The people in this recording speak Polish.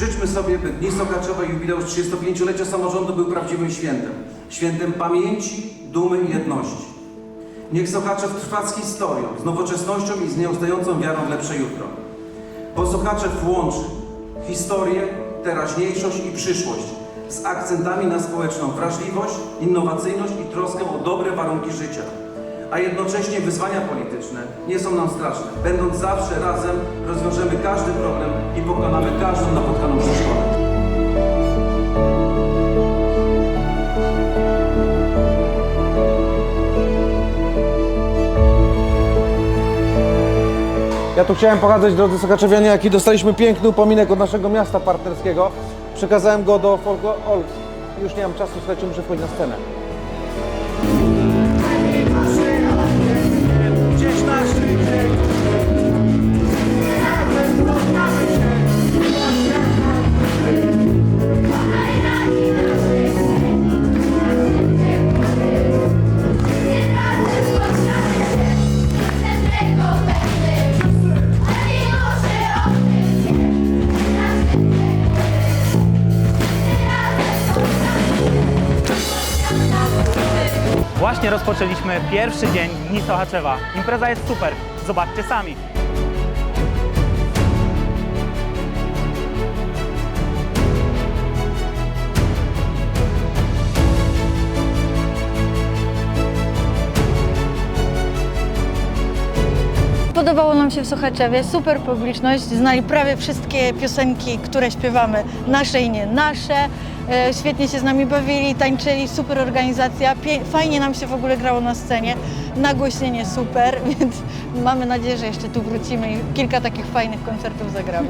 Życzmy sobie, by Dni Sokaczowe jubileusz 35-lecia samorządu był prawdziwym świętem. Świętem pamięci, dumy i jedności. Niech Sokaczew trwa z historią, z nowoczesnością i z nieustającą wiarą w lepsze jutro. Bo Sokaczew łączy historię, teraźniejszość i przyszłość z akcentami na społeczną wrażliwość, innowacyjność i troskę o dobre warunki życia. A jednocześnie wyzwania polityczne nie są nam straszne. Będąc zawsze razem, rozwiążemy każdy problem i pokonamy każdą napotkaną przeszkodę. Ja tu chciałem pokazać, drodzy Sokaczewianie, jaki dostaliśmy piękny upominek od naszego miasta partnerskiego. Przekazałem go do Folgo Olks. Już nie mam czasu, słuchajcie, muszę wchodzić na scenę. Właśnie rozpoczęliśmy pierwszy dzień Dni Sochaczewa. Impreza jest super, zobaczcie sami. Podobało nam się w Sochaczewie, super publiczność, znali prawie wszystkie piosenki, które śpiewamy, nasze i nie nasze. E, Świetnie się z nami bawili, tańczyli, super organizacja, fajnie nam się w ogóle grało na scenie, nagłośnienie super, więc mamy nadzieję, że jeszcze tu wrócimy i kilka takich fajnych koncertów zagramy.